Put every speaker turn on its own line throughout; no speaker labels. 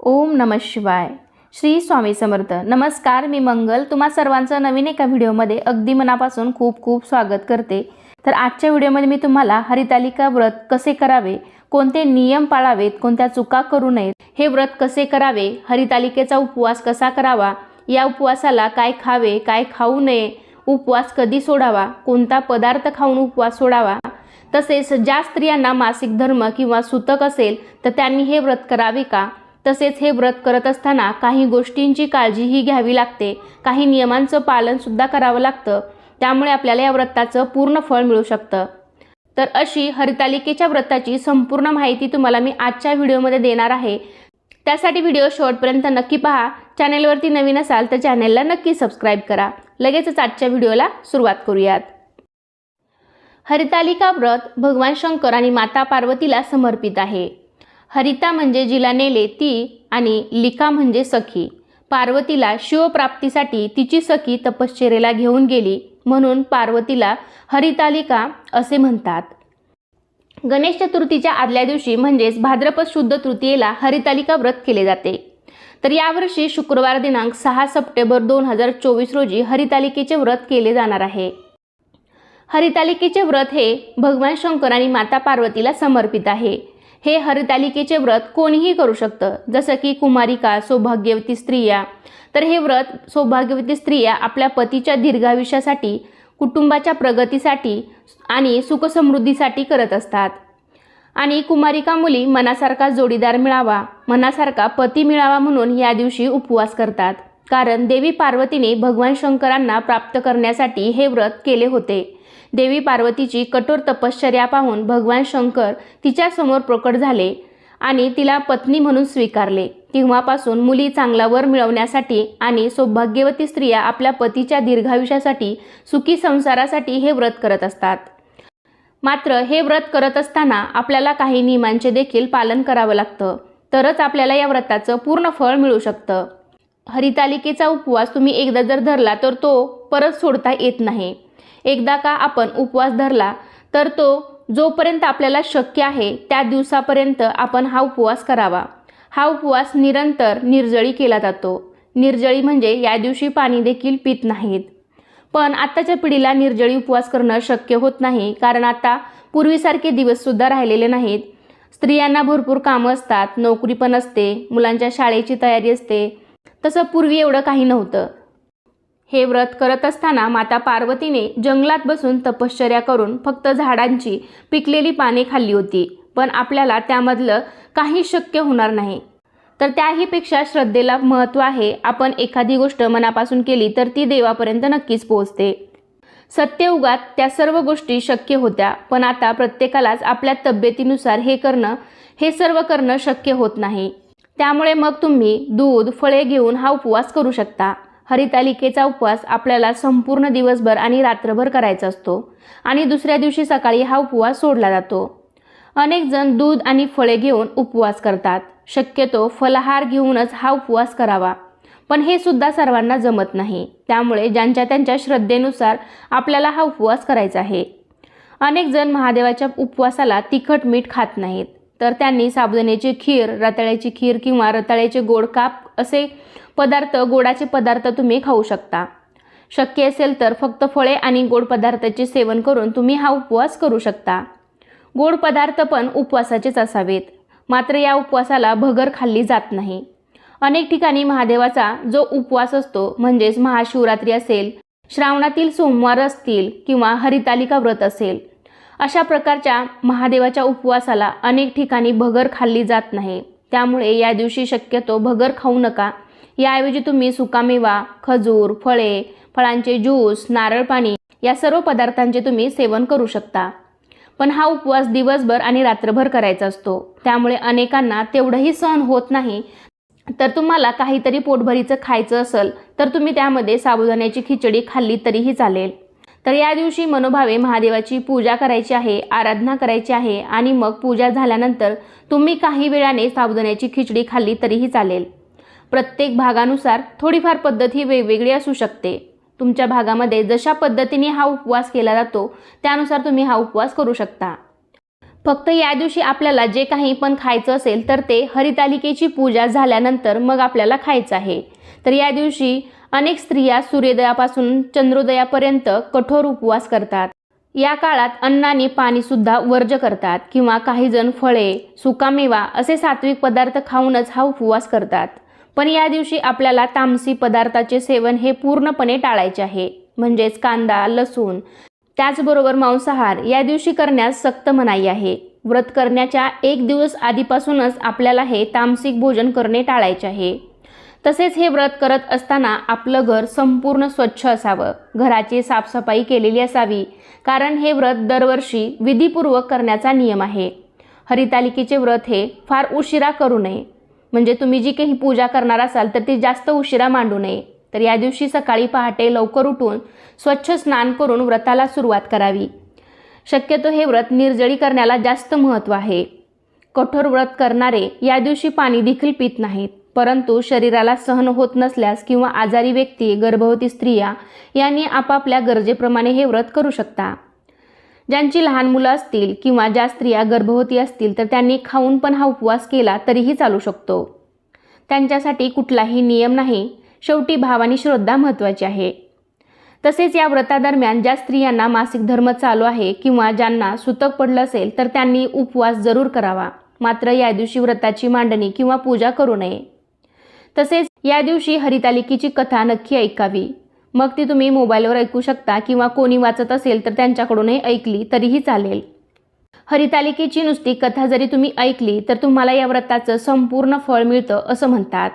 ओम नम शिवाय. श्री स्वामी समर्थ. नमस्कार मी मंगल. तुम्हा सर्वांचं नवीन एका व्हिडिओमध्ये अगदी मनापासून खूप खूप स्वागत करते. तर आजच्या व्हिडिओमध्ये मी तुम्हाला हरितालिका व्रत कसे करावे कोणते नियम पाळावेत कोणत्या चुका करू नयेत हे व्रत कसे करावे हरितालिकेचा उपवास कसा करावा या उपवासाला काय खावे काय खाऊ नये उपवास कधी सोडावा कोणता पदार्थ खाऊन उपवास सोडावा तसेच ज्या स्त्रियांना मासिक धर्म किंवा सुतक असेल तर त्यांनी हे व्रत करावे का? तसेच हे व्रत करत असताना काही गोष्टींची काळजीही घ्यावी लागते. काही नियमांचं पालनसुद्धा करावं लागतं. त्यामुळे आपल्याला या व्रताचं पूर्ण फळ मिळू शकतं. तर अशी हरितालिकेच्या व्रताची संपूर्ण माहिती तुम्हाला मी आजच्या व्हिडिओमध्ये देणार आहे. त्यासाठी व्हिडिओ शेवटपर्यंत नक्की पहा. चॅनेलवरती नवीन असाल तर चॅनेलला नक्की सबस्क्राईब करा. लगेचच आजच्या व्हिडिओला सुरुवात करूयात. हरितालिका व्रत भगवान शंकर आणि माता पार्वतीला समर्पित आहे. हरिता म्हणजे जिला नेले ती आणि लिका म्हणजे सखी. पार्वतीला शिवप्राप्तीसाठी तिची सखी तपश्चरेला घेऊन गेली म्हणून पार्वतीला हरितालिका असे म्हणतात. गणेश चतुर्थीच्या आदल्या दिवशी म्हणजेच भाद्रपद शुद्ध तृतीयेला हरितालिका व्रत केले जाते. तर यावर्षी शुक्रवार दिनांक सहा सप्टेंबर दोन हजार चोवीस रोजी हरितालिकेचे व्रत केले जाणार आहे. हरितालिकेचे व्रत हे भगवान शंकर आणि माता पार्वतीला समर्पित आहे. हे हरितालिकेचे व्रत कोणीही करू शकतं. जसं की कुमारिका सौभाग्यवती स्त्रिया. तर हे व्रत सौभाग्यवती स्त्रिया आपल्या पतीच्या दीर्घायुष्यासाठी कुटुंबाच्या प्रगतीसाठी आणि सुखसमृद्धीसाठी करत असतात. आणि कुमारिका मुली मनासारखा जोडीदार मिळावा मनासारखा पती मिळावा म्हणून या दिवशी उपवास करतात. कारण देवी पार्वतीने भगवान शंकरांना प्राप्त करण्यासाठी हे व्रत केले होते. देवी पार्वतीची कठोर तपश्चर्या पाहून भगवान शंकर तिच्यासमोर प्रकट झाले आणि तिला पत्नी म्हणून स्वीकारले. तेव्हापासून मुली चांगला वर मिळवण्यासाठी आणि सौभाग्यवती स्त्रिया आपल्या पतीच्या दीर्घायुष्यासाठी सुखी संसारासाठी हे व्रत करत असतात. मात्र हे व्रत करत असताना आपल्याला काही नियमांचे देखील पालन करावं लागतं. तरच आपल्याला या व्रताचं पूर्ण फळ मिळू शकतं. हरितालिकेचा उपवास तुम्ही एकदा जर धरला तर तो परत सोडता येत नाही. एकदा का आपण उपवास धरला तर तो जोपर्यंत आपल्याला शक्य आहे त्या दिवसापर्यंत आपण हा उपवास करावा. हा उपवास निरंतर निर्जळी केला जातो. निर्जळी म्हणजे या दिवशी पाणी देखील पित नाहीत. पण आत्ताच्या पिढीला निर्जळी उपवास करणं शक्य होत नाही कारण आता पूर्वीसारखे दिवससुद्धा राहिलेले नाहीत. स्त्रियांना भरपूर कामं असतात नोकरी पण असते मुलांच्या शाळेची तयारी असते. तसं पूर्वी एवढं काही नव्हतं. हे व्रत करत असताना माता पार्वतीने जंगलात बसून तपश्चर्या करून फक्त झाडांची पिकलेली पाने खाल्ली होती. पण आपल्याला त्यामधलं काही शक्य होणार नाही. तर त्याहीपेक्षा श्रद्धेला महत्त्व आहे. आपण एखादी गोष्ट मनापासून केली तर ती देवापर्यंत नक्कीच पोहोचते. सत्ययुगात त्या सर्व गोष्टी शक्य होत्या. पण आता प्रत्येकालाच आपल्या तब्येतीनुसार हे करणं हे सर्व करणं शक्य होत नाही. त्यामुळे मग तुम्ही दूध फळे घेऊन हा उपवास करू शकता. हरितालिकेचा उपवास आपल्याला संपूर्ण दिवसभर आणि रात्रभर करायचा असतो आणि दुसऱ्या दिवशी सकाळी हा उपवास सोडला जातो. अनेक जण दूध आणि फळे घेऊन उपवास करतात. शक्यतो फलाहार घेऊनच हा उपवास करावा. पण हे सुद्धा सर्वांना जमत नाही. त्यामुळे ज्यांच्या त्यांच्या श्रद्धेनुसार आपल्याला हा उपवास करायचा आहे. अनेक जण महादेवाच्या उपवासाला तिखट मीठ खात नाहीत. तर त्यांनी साबुदाण्याची खीर रताळ्याची खीर किंवा रताळ्याचे गोड काप असे पदार्थ गोडाचे पदार्थ तुम्ही खाऊ शकता. शक्य असेल तर फक्त फळे आणि गोड पदार्थाचे सेवन करून तुम्ही हा उपवास करू शकता. गोड पदार्थ पण उपवासाचेच असावेत. मात्र या उपवासाला भगर खाल्ली जात नाही. अनेक ठिकाणी महादेवाचा जो उपवास असतो म्हणजेच महाशिवरात्री असेल श्रावणातील सोमवार असतील किंवा हरितालिका व्रत असेल अशा प्रकारच्या महादेवाच्या उपवासाला अनेक ठिकाणी भगर खाल्ली जात नाही. त्यामुळे या दिवशी शक्यतो भगर खाऊ नका. याऐवजी तुम्ही सुकामेवा खजूर फळे फळांचे ज्यूस नारळ पाणी या सर्व पदार्थांचे तुम्ही सेवन करू शकता. पण हा उपवास दिवसभर आणि रात्रभर करायचा असतो. त्यामुळे अनेकांना तेवढंही सहन होत नाही. तर तुम्हाला काहीतरी पोटभरीचं खायचं असेल तर तुम्ही त्यामध्ये साबुदाण्याची खिचडी खाल्ली तरीही चालेल. तर या दिवशी मनोभावे महादेवाची पूजा करायची आहे आराधना करायची आहे आणि मग पूजा झाल्यानंतर तुम्ही काही वेळाने साबुदाण्याची खिचडी खाल्ली तरीही चालेल. प्रत्येक भागानुसार थोडीफार पद्धत ही वेगवेगळी असू शकते. तुमच्या भागामध्ये जशा पद्धतीने हा उपवास केला जातो त्यानुसार तुम्ही हा उपवास करू शकता. फक्त या दिवशी आपल्याला जे काही पण खायचं असेल तर ते हरितालिकेची पूजा झाल्यानंतर मग आपल्याला खायचं आहे. तर या दिवशी अनेक स्त्रिया सूर्योदयापासून चंद्रोदयापर्यंत कठोर उपवास करतात. या काळात अन्नाने पाणीसुद्धा वर्ज करतात किंवा काही जण फळे सुकामेवा असे सात्विक पदार्थ खाऊनच हा उपवास करतात. पण या दिवशी आपल्याला तामसी पदार्थाचे सेवन हे पूर्णपणे टाळायचे आहे. म्हणजेच कांदा लसूण त्याचबरोबर मांसाहार या दिवशी करण्यास सक्त मनाई आहे. व्रत करण्याच्या एक दिवस आधीपासूनच आपल्याला हे तामसिक भोजन करणे टाळायचे आहे. तसेच हे व्रत करत असताना आपलं घर संपूर्ण स्वच्छ असावं. घराची साफसफाई केलेली असावी कारण हे व्रत दरवर्षी विधीपूर्वक करण्याचा नियम आहे. हरितालिकेचे व्रत हे फार उशिरा करू नये. म्हणजे तुम्ही जी काही पूजा करणार असाल तर ती जास्त उशिरा मांडू नये. तर या दिवशी सकाळी पहाटे लवकर उठून स्वच्छ स्नान करून व्रताला सुरुवात करावी. शक्यतो हे व्रत निर्जळी करण्याला जास्त महत्त्व आहे. कठोर व्रत करणारे या दिवशी पाणी देखील पित नाहीत. परंतु शरीराला सहन होत नसल्यास किंवा आजारी व्यक्ती गर्भवती स्त्रिया यांनी आपापल्या गरजेप्रमाणे हे व्रत करू शकता. ज्यांची लहान मुलं असतील किंवा ज्या स्त्रिया गर्भवती असतील तर त्यांनी खाऊन पण हा उपवास केला तरीही चालू शकतो. त्यांच्यासाठी कुठलाही नियम नाही. शेवटी भाव आणि श्रद्धा महत्त्वाची आहे. तसेच या व्रतादरम्यान ज्या स्त्रियांना मासिक धर्म चालू आहे किंवा ज्यांना सुतक पडलं असेल तर त्यांनी उपवास जरूर करावा. मात्र या दिवशी व्रताची मांडणी किंवा पूजा करू नये. तसेच या दिवशी हरितालिकेची कथा नक्की ऐकावी. मग ती तुम्ही मोबाईलवर ऐकू शकता किंवा कोणी वाचत असेल तर त्यांच्याकडूनही ऐकली तरीही चालेल. हरितालिकेची नुसती कथा जरी तुम्ही ऐकली तर तुम्हाला या व्रताचं संपूर्ण फळ मिळतं असं म्हणतात.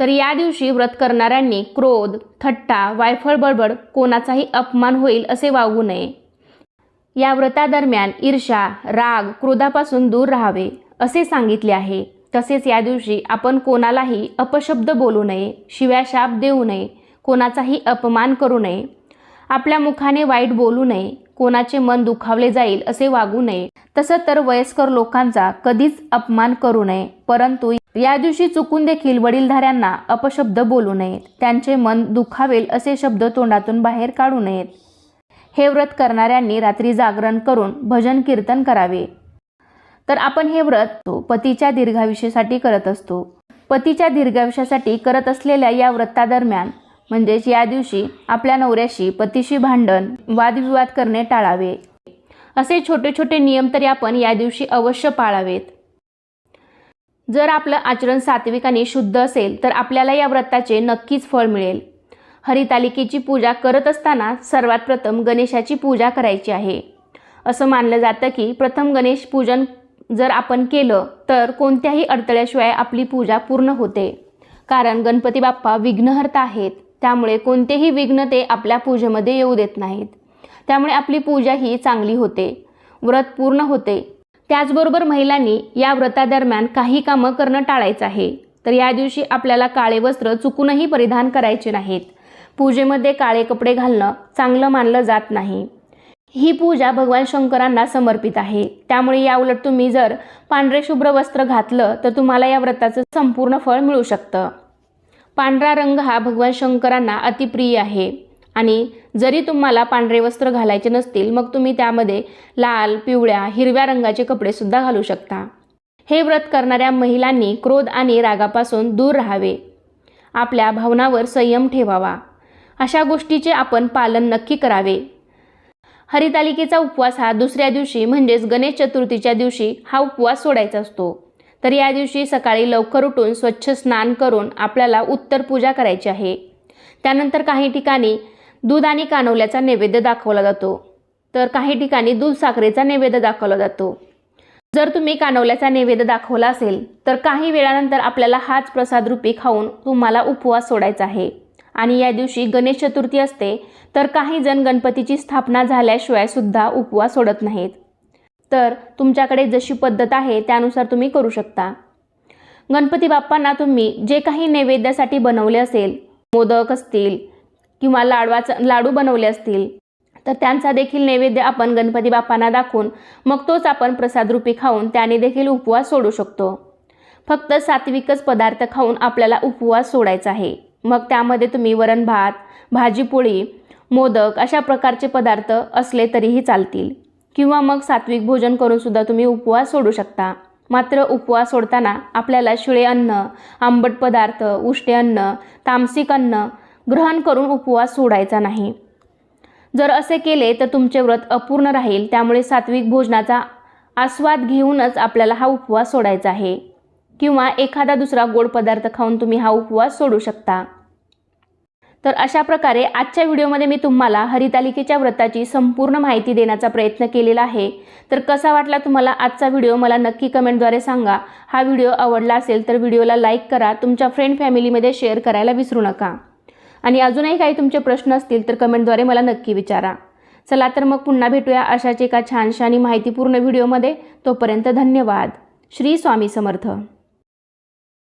तर या दिवशी व्रत करणाऱ्यांनी क्रोध थट्टा वायफळ बडबड कोणाचाही अपमान होईल असे वागू नये. या व्रतादरम्यान ईर्षा राग क्रोधापासून दूर राहावे असे सांगितले आहे. तसेच या दिवशी आपण कोणालाही अपशब्द बोलू नये शिव्या शाप देऊ नये कोणाचाही अपमान करू नये. आपल्या मुखाने वाईट बोलू नये कोणाचे मन दुखावले जाईल असे वागू नये. तसं तर वयस्कर लोकांचा कधीच अपमान करू नये परंतु या दिवशी चुकून देखील वडीलधाऱ्यांना अपशब्द बोलू नयेत त्यांचे मन दुखावेल असे शब्द तोंडातून बाहेर काढू नयेत. हे व्रत करणाऱ्यांनी रात्री जागरण करून भजन कीर्तन करावे. तर आपण हे व्रत तो पतीच्या दीर्घायुष्यासाठी करत असतो. पतीच्या दीर्घायुष्यासाठी करत असलेल्या या व्रतादरम्यान म्हणजेच या दिवशी आपल्या नवऱ्याशी पतीशी भांडण वादविवाद करणे टाळावे. असे छोटे छोटे नियम तरी आपण या दिवशी अवश्य पाळावेत. जर आपलं आचरण सात्विक आणि शुद्ध असेल तर आपल्याला या व्रताचे नक्कीच फळ मिळेल. हरितालिकेची पूजा करत असताना सर्वात प्रथम गणेशाची पूजा करायची आहे. असं मानलं जातं की प्रथम गणेश पूजन जर आपण केलं तर कोणत्याही अडथळ्याशिवाय आपली पूजा पूर्ण होते. कारण गणपती बाप्पा विघ्नहर्ता आहेत. त्यामुळे कोणतेही विघ्न ते आपल्या पूजेमध्ये येऊ देत नाहीत. त्यामुळे आपली पूजा ही चांगली होते. व्रत पूर्ण होते. त्याचबरोबर महिलांनी या व्रतादरम्यान काही कामं करणं टाळायचं आहे. तर या दिवशी आपल्याला काळे वस्त्र चुकूनही परिधान करायचे नाहीत. पूजेमध्ये काळे कपडे घालणं चांगलं मानलं जात नाही. ही पूजा भगवान शंकरांना समर्पित आहे. त्यामुळे याउलट तुम्ही जर पांढरे शुभ्र वस्त्र घातलं तर तुम्हाला या व्रताचं संपूर्ण फळ मिळू शकतं. पांढरा रंग हा भगवान शंकरांना अतिप्रिय आहे. आणि जरी तुम्हाला पांढरे वस्त्र घालायचे नसतील मग तुम्ही त्यामध्ये लाल पिवळ्या हिरव्या रंगाचे कपडेसुद्धा घालू शकता. हे व्रत करणाऱ्या महिलांनी क्रोध आणि रागापासून दूर राहावे. आपल्या भावनावर संयम ठेवावा. अशा गोष्टीचे आपण पालन नक्की करावे. हरितालिकेचा उपवास हा दुसऱ्या दिवशी म्हणजेच गणेश चतुर्थीच्या दिवशी हा उपवास सोडायचा असतो. तर या दिवशी सकाळी लवकर उठून स्वच्छ स्नान करून आपल्याला उत्तर पूजा करायची आहे. त्यानंतर काही ठिकाणी दूध आणि कानवल्याचा नैवेद्य दाखवला जातो. तर काही ठिकाणी दूध साखरेचा नैवेद्य दाखवला जातो. जर तुम्ही कानवल्याचा नैवेद्य दाखवला असेल तर काही वेळानंतर आपल्याला हाच प्रसाद रूपी खाऊन तुम्हाला उपवास सोडायचा आहे. आणि या दिवशी गणेश चतुर्थी असते तर काही जण गणपतीची स्थापना झाल्याशिवाय सुद्धा उपवास सोडत नाहीत. तर तुमच्याकडे जशी पद्धत आहे त्यानुसार तुम्ही करू शकता. गणपती बाप्पांना तुम्ही जे काही नैवेद्यासाठी बनवले असेल मोदक असतील किंवा लाडवाचं लाडू बनवले असतील तर त्यांचा देखील नैवेद्य आपण गणपती बाप्पांना दाखवून मग तोच आपण प्रसादरूपी खाऊन त्याने देखील उपवास सोडू शकतो. फक्त सात्विकच पदार्थ खाऊन आपल्याला उपवास सोडायचा आहे. मग त्यामध्ये तुम्ही वरण भात भाजीपोळी मोदक अशा प्रकारचे पदार्थ असले तरीही चालतील. किंवा मग सात्विक भोजन करूनसुद्धा तुम्ही उपवास सोडू शकता. मात्र उपवास सोडताना आपल्याला शिळे अन्न आंबट पदार्थ उष्टे अन्न तामसिक अन्न ग्रहण करून उपवास सोडायचा नाही. जर असे केले तर तुमचे व्रत अपूर्ण राहील त्यामुळे सात्विक भोजनाचा आस्वाद घेऊनच आपल्याला हा उपवास सोडायचा आहे. किंवा एखादा दुसरा गोड पदार्थ खाऊन तुम्ही हा उपवास सोडू शकता. तर अशा प्रकारे आजच्या व्हिडिओमध्ये मी तुम्हाला हरितालिकेच्या व्रताची संपूर्ण माहिती देण्याचा प्रयत्न केलेला आहे. तर कसा वाटला तुम्हाला आजचा व्हिडिओ मला नक्की कमेंटद्वारे सांगा. हा व्हिडिओ आवडला असेल तर व्हिडिओला लाईक करा तुमच्या फ्रेंड फॅमिलीमध्ये शेअर करायला विसरू नका. आणि अजूनही काही तुमचे प्रश्न असतील तर कमेंटद्वारे मला नक्की विचारा. चला तर मग पुन्हा भेटूया अशाच एका छानशा आणि माहितीपूर्ण व्हिडिओमध्ये. तोपर्यंत धन्यवाद. श्री स्वामी समर्थ.